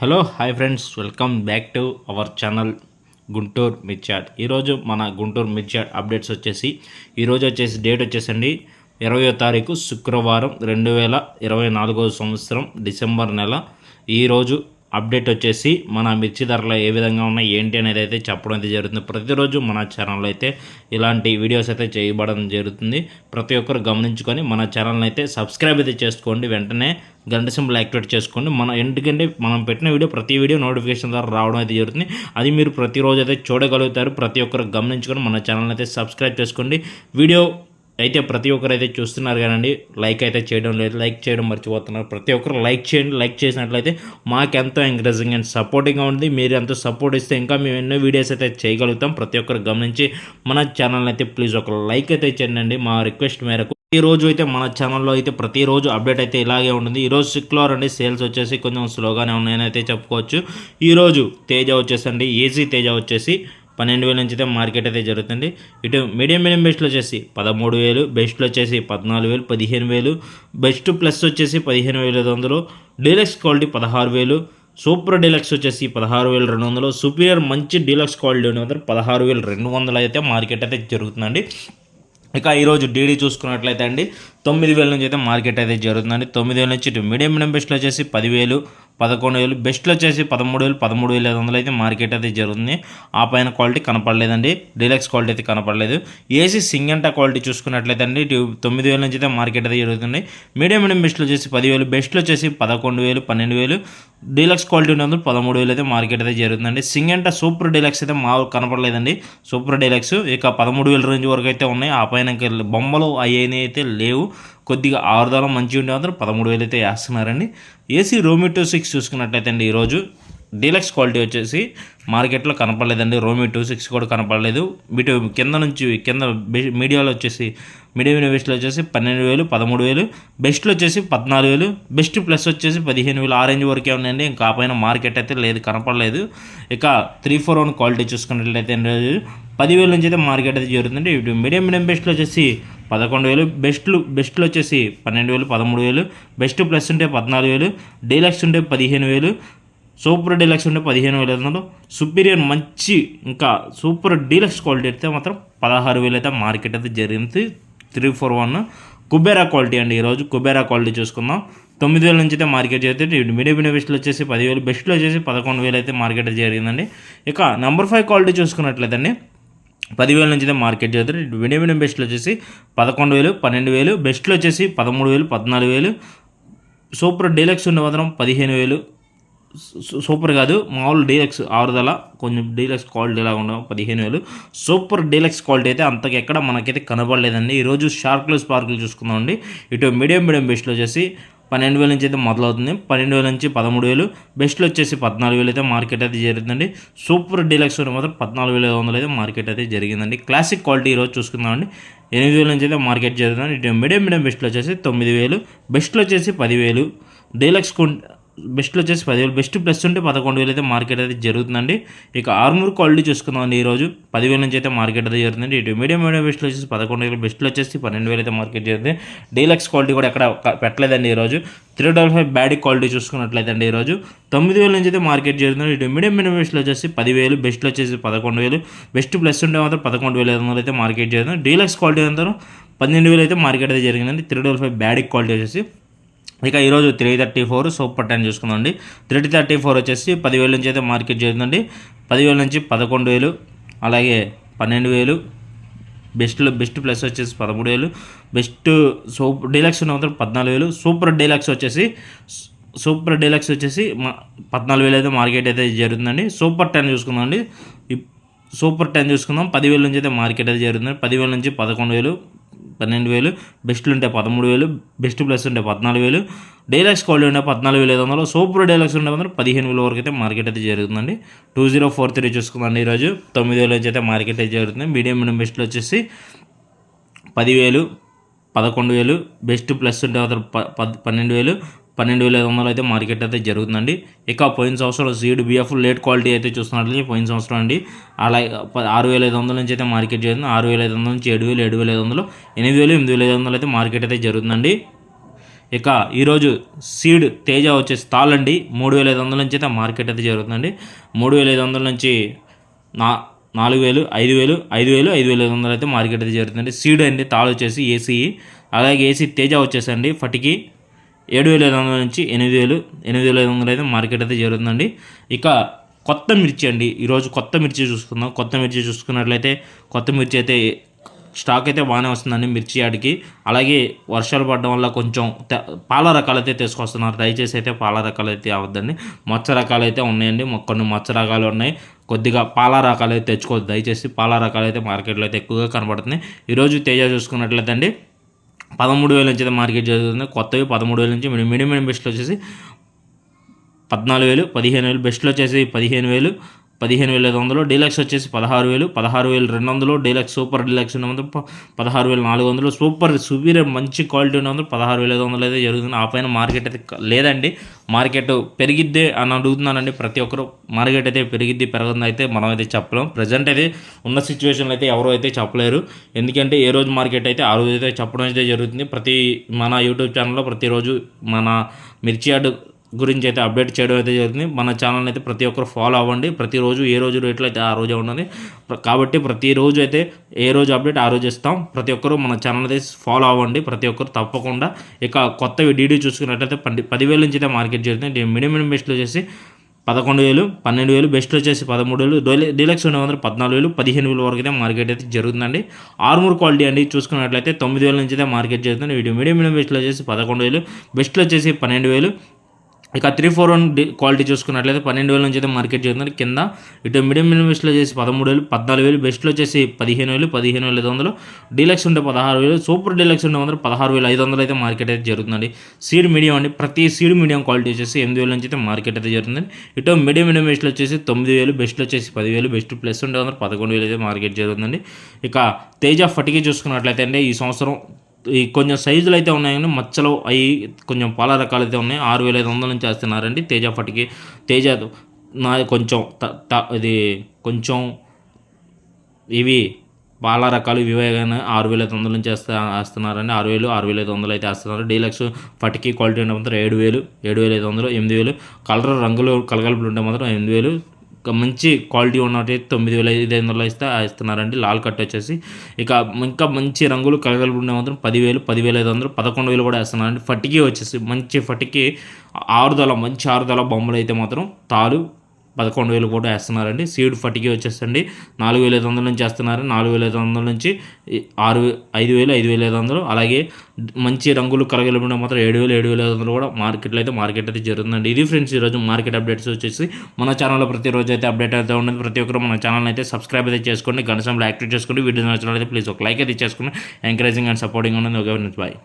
Hello hi friends. Welcome back to our channel Guntur మిర్చాట్ ఈరోజు మన Guntur మిర్చాట్ updates వచ్చేసి ఈరోజు వచ్చేసి డేట్ వచ్చేసండి. ఇరవయో తారీఖు శుక్రవారం రెండు వేల ఇరవై నాలుగో సంవత్సరం డిసెంబర్ నెల. ఈరోజు అప్డేట్ వచ్చేసి మన మిర్చి ధరలు ఏ విధంగా ఉన్నాయి ఏంటి అనేది అయితే చెప్పడం అయితే జరుగుతుంది. ప్రతిరోజు మన ఛానల్లో అయితే ఇలాంటి వీడియోస్ అయితే చేయబడడం జరుగుతుంది. ప్రతి ఒక్కరు గమనించుకొని మన ఛానల్ని అయితే సబ్స్క్రైబ్ అయితే చేసుకోండి. వెంటనే గంట సింబల్ యాక్టివేట్ చేసుకోండి. మన ఎందుకంటే మనం పెట్టిన వీడియో ప్రతి వీడియో నోటిఫికేషన్ ద్వారా రావడం అయితే జరుగుతుంది. అది మీరు ప్రతిరోజు అయితే చూడగలుగుతారు. ప్రతి ఒక్కరు గమనించుకొని మన ఛానల్ని అయితే సబ్స్క్రైబ్ చేసుకోండి. వీడియో అయితే ప్రతి ఒక్కరు అయితే చూస్తున్నారు కానండి లైక్ అయితే చేయడం లేదు లైక్ చేయడం మర్చిపోతున్నారు. ప్రతి ఒక్కరు లైక్ చేయండి లైక్ చేసినట్లయితే మాకెంతో ఎంకరేజింగ్ అండ్ సపోర్టింగ్గా ఉంది మీరు ఎంతో సపోర్ట్ ఇస్తే ఇంకా మేము ఎన్నో వీడియోస్ అయితే చేయగలుగుతాం. ప్రతి ఒక్కరు గమనించి మన ఛానల్ అయితే ప్లీజ్ ఒక లైక్ అయితే చేయండి. మా రిక్వెస్ట్ మేరకు ఈ రోజు అయితే మన ఛానల్లో అయితే ప్రతిరోజు అప్డేట్ అయితే ఇలాగే ఉంటుంది. ఈరోజు సిక్లోర్ అండి సేల్స్ వచ్చేసి కొంచెం స్లోగానే ఉన్నాయని అయితే చెప్పుకోవచ్చు. ఈరోజు తేజ వచ్చేసండి ఏసీ తేజ వచ్చేసి పన్నెండు వేల నుంచి అయితే మార్కెట్ అయితే జరుగుతుంది. ఇటు మీడియం మీడియం బెస్ట్లో వచ్చేసి పదమూడు వేలు బెస్ట్లో వచ్చేసి పద్నాలుగు వేలు పదిహేను వేలు బెస్ట్ ప్లస్ వచ్చేసి పదిహేను వేల ఐదు వందలు డీలక్స్ క్వాలిటీ పదహారు వేలు సూపర్ డీలక్స్ వచ్చేసి పదహారు వేల రెండు వందలు సుపీరియర్ మంచి డీలక్స్ క్వాలిటీ ఉన్న పదహారు వేల రెండు వందలు అయితే మార్కెట్ అయితే జరుగుతుందండి. ఇక ఈరోజు డీడీ చూసుకున్నట్లయితే అండి తొమ్మిది వేల నుంచి అయితే మార్కెట్ అయితే జరుగుతుందండి. తొమ్మిది వేల నుంచి ఇటు మీడియం మీడియం బెస్ట్లో వచ్చేసి పదివేలు పదకొండు వేలు బెస్ట్లో వచ్చేసి పదమూడు వేలు పదమూడు వేల ఐదు వందలు అయితే మార్కెట్ అయితే జరుగుతుంది. ఆ పైన క్వాలిటీ కనపడలేదండి. డీలక్స్ క్వాలిటీ అయితే కనపడలేదు. ఏసీ సింగంటా క్వాలిటీ చూసుకున్నట్లయితే అండి తొమ్మిది వేల నుంచి అయితే మార్కెట్ అయితే జరుగుతుంది. మీడియం మీడియం బెస్ట్లో వచ్చేసి పదివేలు బెస్ట్లో వచ్చేసి పదకొండు వేలు పన్నెండు వేలు డీలక్స్ క్వాలిటీ ఉన్నందుకు పదమూడు వేలు అయితే మార్కెట్ అయితే జరుగుతుందండి. సింగంటా సూపర్ డీలక్స్ అయితే మా కనపడలేదండి. సూపర్ డీలక్స్ ఇక పదమూడు వేల రేంజ్ వరకు అయితే ఉన్నాయి. ఆ పైన ఇంకా బొమ్మలు అయ్యేవి అయితే లేవు. కొద్దిగా ఆరుదల మంచి ఉండే మాత్రం పదమూడు వేలు అయితే వేస్తున్నారండి. ఏసీ రోమిటో సిక్స్ చూసుకున్నట్లయితే అండి ఈరోజు డీలక్స్ క్వాలిటీ వచ్చేసి మార్కెట్లో కనపడలేదండి. రోమి టూ సిక్స్ కూడా కనపడలేదు. వీటి కింద నుంచి కింద మీడియాలో వచ్చేసి మీడియం బెస్ట్లో వచ్చేసి పన్నెండు వేలు పదమూడు వేలు. బెస్ట్లో వచ్చేసి పద్నాలుగు వేలు. బెస్ట్ ప్లస్ వచ్చేసి పదిహేను వేలు. ఆరెంజ్ వరకే ఉన్నాయండి ఇంకా పైన మార్కెట్ అయితే లేదు కనపడలేదు. ఇక త్రీ ఫోర్ వన్ క్వాలిటీ చూసుకున్నట్లయితే అండి, పదివేల నుంచి అయితే మార్కెట్ అయితే జరుగుతుంది ఇటు మీడియం మీడియం బెస్ట్లో వచ్చేసి పదకొండు వేలు బెస్ట్లు బెస్ట్లు వచ్చేసి పన్నెండు వేలు పదమూడు వేలు బెస్ట్ ప్లస్ ఉంటే పద్నాలుగు వేలు డీలక్స్ ఉంటే పదిహేను వేలు సూపర్ డీలక్స్ ఉంటే పదిహేను వేలు అయితే సుపీరియర్ మంచి ఇంకా సూపర్ డీలక్స్ క్వాలిటీ అయితే మాత్రం పదహారు వేలు అయితే మార్కెట్ అయితే జరిగింది. Three four one Kubera quality అండి ఈరోజు కుబేరా క్వాలిటీ చూసుకుందాం. తొమ్మిది వేల నుంచి అయితే మార్కెట్ చేస్తే మీడియం మీడియం బెస్ట్లో వచ్చేసి పదివేలు బెస్ట్లో వచ్చేసి పదకొండు వేలు అయితే మార్కెట్ అయితే జరిగిందండి. ఇక నెంబర్ ఫైవ్ క్వాలిటీ చూసుకున్నట్లయితే పదివేల నుంచి అయితే మార్కెట్ చేస్తారు. మీడియం మీడియం వచ్చేసి పదకొండు వేలు పన్నెండు వేలు బెస్ట్లో వచ్చేసి పదమూడు వేలు పద్నాలుగు వేలు. సూపర్ డీలక్స్ ఉన్న మాత్రం పదిహేను వేలు. సూపర్ కాదు మామూలు డీలక్స్ ఆరుదల కొంచెం డీలక్స్ క్వాలిటీ ఎలా ఉండవు పదిహేను వేలు. సూపర్ డీలక్స్ క్వాలిటీ అయితే అంతకు ఎక్కడ మనకైతే కనబడలేదండి. ఈరోజు షార్క్లు స్పార్కులు చూసుకుందామండి. ఇటు మీడియం మీడియం బెస్ట్లు వచ్చేసి పన్నెండు వేల నుంచి అయితే మొదలవుతుంది. పన్నెండు వేల నుంచి పదమూడు వేలు. బెస్ట్లో వచ్చేసి పద్నాలుగు వేలు అయితే మార్కెట్ అయితే జరుగుతుందండి సూపర్ డీలక్స్ మాత్రం పద్నాలుగు వేల ఐదు వందలు అయితే మార్కెట్ అయితే జరిగిందండి. క్లాసిక్ క్వాలిటీ ఈరోజు చూసుకుందామండి. ఎనిమిది వేల నుంచి అయితే మార్కెట్ జరుగుతుంది. ఇటు మీడియం మీడియం బెస్ట్లో వచ్చేసి తొమ్మిది వేలు. బెస్ట్లో వచ్చేసి పదివేలు. డీలక్స్ కొంటే బెస్ట్లో వచ్చేసి పదివేలు. బెస్ట్ ప్లస్ ఉంటే పదకొండు వేలు అయితే మార్కెట్ అయితే జరుగుతుందండి. ఇక ఆర్మూర్ క్వాలిటీ చూసుకుందామండి ఈరోజు పదివేల నుంచి అయితే మార్కెట్ అయితే జరుగుతుంది ఇటు మీడియం మీడియం బెస్ట్లో వచ్చేసి పదకొండు వేలు. బెస్ట్లో వచ్చేసి పన్నెండు వేలు అయితే మార్కెట్ జరుగుతుంది. డీలక్స్ క్వాలిటీ కూడా ఎక్కడ పెట్టలేదండి ఈరోజు three double five Byadgi quality చూసుకున్నట్లయితే అండి ఈరోజు తొమ్మిది వేల నుంచి అయితే మార్కెట్ జరుగుతుంది. ఇటు మీడియం మీడియం బెస్ట్లో వచ్చేసి పదివేలు. బెస్ట్లో వచ్చేసి పదకొండు వేలు. బెస్ట్ ప్లస్ ఉంటే మాత్రం పదకొండు వేల ఐదు వందలు అయితే మార్కెట్ జరుగుతుంది. డీలక్స్ క్వాలిటీ అంతా పన్నెండు వేలు అయితే మార్కెట్ అయితే జరిగిందండి. Three double five Byadgi quality వచ్చేసి ఇక ఈరోజు three thirty four super ten చూసుకుందండి three thirty four వచ్చేసి పదివేల నుంచి అయితే మార్కెట్ చేస్తుందండి. పదివేల నుంచి పదకొండు వేలు అలాగే పన్నెండు వేలు బెస్ట్లో బెస్ట్ ప్లస్ వచ్చేసి పదమూడు వేలు బెస్ట్ సూపర్ డీలక్స్ ఉన్న మాత్రం పద్నాలుగు వేలు సూపర్ డీలక్స్ వచ్చేసి సూపర్ డీలక్స్ వచ్చేసి మా పద్నాలుగు వేలు అయితే మార్కెట్ అయితే జరుగుతుందండి సూపర్ టెన్ చూసుకుందామండి. ఇప్- సూపర్ టెన్ చూసుకుందాం. పదివేల నుంచి అయితే మార్కెట్ అయితే జరుగుతుంది పదివేల నుంచి పదకొండు వేలు పన్నెండు వేలు బెస్ట్లు ఉంటే పదమూడు వేలు బెస్ట్ ప్లస్ ఉంటే పద్నాలుగు వేలు డైలాక్స్ క్వాలిటీ ఉంటే పద్నాలుగు వేల ఐదు వందలు సూపర్ డైలాక్స్ ఉంటే మాత్రం పదిహేను వేల వరకు అయితే మార్కెట్ అయితే జరుగుతుందండి. టూ జీరో ఫోర్ త్రీ చూసుకుందండి ఈరోజు. తొమ్మిది వేల నుంచి అయితే మార్కెట్ అయితే జరుగుతుంది. మీడియం మీడియం బెస్ట్లు వచ్చేసి పదివేలు పదకొండు వేలు బెస్ట్ ప్లస్ ఉంటే మాత్రం ప- పద్ పన్నెండు వేలు పన్నెండు వేల ఐదు వందలు అయితే మార్కెట్ అయితే జరుగుతుందండి. ఇక పోయిన సంవత్సరం సీడ్ బిఎఫ్ లేట్ క్వాలిటీ అయితే చూస్తున్నట్లయితే పోయిన సంవత్సరం అండి. అలాగే ఆరు వేల ఐదు వందల నుంచి అయితే మార్కెట్ జరుగుతుంది ఆరు వేల ఐదు వందల నుంచి ఏడు వేలు ఏడు వేల ఐదు వందలు ఎనిమిది వేలు ఎనిమిది వేల ఐదు వందలు అయితే మార్కెట్ అయితే జరుగుతుందండి. ఇక ఈరోజు సీడ్ తేజ వచ్చేసి అండి. మూడు వేల ఐదు వందల నుంచి అయితే మార్కెట్ అయితే జరుగుతుందండి. మూడు వేల ఐదు వందల నుంచి నా నాలుగు వేలు ఐదు వేలు ఐదు వేలు ఐదు వేల ఐదు వందలు అయితే మార్కెట్ అయితే జరుగుతుంది సీడ్ అండి తాళ్ళు వచ్చేసి ఏసీ. అలాగే ఏసీ తేజ వచ్చేసండి. ఫటికి ఏడు వేల ఐదు వందల నుంచి ఎనిమిది వేలు ఎనిమిది వేల ఐదు వందలు అయితే మార్కెట్ అయితే జరుగుతుందండి. ఇక కొత్త మిర్చి అండి. ఈరోజు కొత్త మిర్చి చూసుకుందాం. కొత్త మిర్చి చూసుకున్నట్లయితే కొత్త మిర్చి అయితే స్టాక్ అయితే బాగానే వస్తుందండి మిర్చి యాడికి. అలాగే వర్షాలు పడడం వల్ల కొంచెం పాల రకాలు అయితే తీసుకొస్తున్నారు. దయచేసి అయితే పాల రకాలు అయితే అవద్దండి. మచ్చ రకాలు అయితే ఉన్నాయండి. కొన్ని మచ్చ రకాలు ఉన్నాయి. కొద్దిగా పాల రకాలు అయితే తెచ్చుకోవద్దు. దయచేసి పాల రకాలు అయితే మార్కెట్లో అయితే ఎక్కువగా కనబడుతున్నాయి. ఈరోజు తేజ చూసుకున్నట్లయితే అండి పదమూడు వేల నుంచి అయితే మార్కెట్ జరుగుతుంది. కొత్తవి పదమూడు వేల నుంచి మీడియం మీడియం బెస్ట్లో వచ్చేసి పద్నాలుగు వేలు పదిహేను వేలు బెస్ట్లో వచ్చేసి పదిహేను వేలు పదిహేను వేల ఐదు వందలు డీలక్స్ వచ్చేసి పదహారు వేలు పదహారు వేలు రెండు వందలు డీలక్స్ సూపర్ డీలక్స్ ఉన్న వందలు పదహారు వేల నాలుగు వందలు సూపర్ సుపీరియర్ మంచి క్వాలిటీ ఉన్న వందలు పదహారు వేల ఐదు వందలు అయితే జరుగుతుంది. ఆ పైన మార్కెట్ అయితే లేదండి. మార్కెట్ పెరిగిద్దే అని అడుగుతున్నానండి. ప్రతి ఒక్కరు మార్కెట్ అయితే పెరిగిద్ది పెరగదు అయితే మనం అయితే చెప్పలేం. ప్రజెంట్ అయితే ఉన్న సిచ్యువేషన్లో అయితే ఎవరో అయితే చెప్పలేరు. ఎందుకంటే ఏ రోజు మార్కెట్ అయితే ఆ రోజు అయితే చెప్పడం అయితే జరుగుతుంది. ప్రతి మన యూట్యూబ్ ఛానల్లో ప్రతిరోజు మన మిర్చి యార్డు గురించి అయితే అప్డేట్ చేయడం అయితే జరుగుతుంది మన ఛానల్ అయితే ప్రతి ఒక్కరు ఫాలో అవ్వండి. ప్రతిరోజు ఏ రోజు రేట్లు అయితే ఆ రోజే ఉన్నది. కాబట్టి ప్రతిరోజు అయితే ఏ రోజు అప్డేట్ ఆ రోజు ఇస్తాం. ప్రతి ఒక్కరు మన ఛానల్ అయితే ఫాలో అవ్వండి. ప్రతి ఒక్కరు తప్పకుండా. ఇక కొత్తవి డీడీ చూసుకున్నట్లయితే పది పదివేల నుంచి అయితే మార్కెట్ జరుగుతుంది మినిమం మినిమం బెస్ట్లో వచ్చేసి పదకొండు వేలు పన్నెండు వేలు బెస్ట్ వచ్చేసి పదమూడు వేలు డీలక్స్ రెండు వందలు పద్నాలుగు వేలు పదిహేను వేలు వరకు అయితే మార్కెట్ అయితే జరుగుతుందండి. ఆర్మూర్ క్వాలిటీ అండి చూసుకున్నట్లయితే తొమ్మిది వేల నుంచి అయితే మార్కెట్ జరుగుతుంది వీడియో మీడియం మీడియం బెస్ట్లో వచ్చేసి పదకొండు వేలు బెస్ట్లో వచ్చేసి పన్నెండు వేలు ఇక త్రీ ఫోర్ వన్ క్వాలిటీ చూసుకున్నట్లయితే పన్నెండు వేల నుంచి అయితే మార్కెట్ జరుగుతుంది కింద ఇటు మీడియం ఇన్వెస్ట్లో చేసి పదమూడు వేలు పద్నాలుగు వేలు బెస్ట్లో వచ్చేసి పదిహేను వేలు పదిహేను వేల ఐదు వందలు. డీలక్స్ ఉంటే పదహారు వేలు సూపర్ డీలక్స్ ఉండే వందలు పదహారు వేల ఐదు వందలు అయితే మార్కెట్ అయితే జరుగుతుందండి సీడ్ మీడియం అండి. ప్రతి సీడ్ మీడియం క్వాలిటీ వచ్చేసి ఎనిమిది వేల నుంచి అయితే మార్కెట్ అయితే జరుగుతుంది ఇటు మీడియం ఇన్వెస్ట్లో వచ్చేసి తొమ్మిది వేలు బెస్ట్లో వచ్చేసి పదివేలు బెస్ట్ ప్లస్ ఉండే వందలు పదకొండు వేలు అయితే మార్కెట్ జరుగుతుందండి ఇక తేజ ఫటికి చూసుకున్నట్లయితే అండి ఈ సంవత్సరం ఈ కొంచెం సైజులు అయితే ఉన్నాయండి. మచ్చలు అవి కొంచెం పాల రకాలు అయితే ఉన్నాయి. ఆరు వేల ఐదు వందల నుంచి వేస్తున్నారండి తేజ పటికి తేజ నా కొంచెం త- ఇది కొంచెం ఇవి పాల రకాలు వివేగానే ఆరు వేల ఐదు వందల నుంచి వేస్తా వేస్తున్నారండి. ఆరు వేలు ఆరు వేల ఐదు వందలు అయితే వేస్తున్నారు. డీలక్స్ పటికి క్వాలిటీ ఉంటే మాత్రం ఏడు వేలు ఏడు వేల ఐదు వందలు ఎనిమిది వేలు. కలర్ రంగులు కలగలుపులు ఉంటే మాత్రం ఎనిమిది వేలు. మంచి క్వాలిటీ ఉన్నట్టు తొమ్మిది వేల ఐదు వందలు ఇస్తే ఇస్తున్నారండి. లాల్ కట్ వచ్చేసి. ఇక ఇంకా మంచి రంగులు కలగలుపు ఉండే మాత్రం పదివేలు పదివేల ఐదు వందలు పదకొండు వేలు కూడా వేస్తున్నారండి. ఫటికి వచ్చేసి మంచి ఫటికి ఆరుదల మంచి ఆరుదల బొమ్మలు అయితే మాత్రం తాలు పదకొండు వేలు కూడా వేస్తున్నారండి. సీడ్ ఫటికి వచ్చేసండి నాలుగు వేల ఐదు వందల నుంచి వేస్తున్నారు. నాలుగు వేల ఐదు వందల నుంచి ఆరు ఐదు వేలు ఐదు వేల ఐదు వందలు. అలాగే మంచి రంగులు కలగలిపిన మాత్రం ఏడు వేలు ఏడు వేల ఐదు వందలు కూడా మార్కెట్లో అయితే మార్కెట్ అయితే జరుగుతుందండి. ఇది ఫ్రెండ్స్ ఈరోజు మార్కెట్ అప్డేట్స్ వచ్చేసి మన ఛానల్లో ప్రతిరోజు అయితే అప్డేట్ అయితే ఉండదు ప్రతి ఒక్కరు మన ఛానల్ అయితే సబ్స్క్రైబ్ అయితే చేసుకోండి. గణసంలో యాక్టివ్ చేసుకోండి. వీడియో నచ్చినట్లయితే ప్లీజ్ ఒక లైక్ అయితే చేసుకోండి ఎంకరేజింగ్ అండ్ సపోర్టింగ్ ఉన్నది. ఒక బాయ్.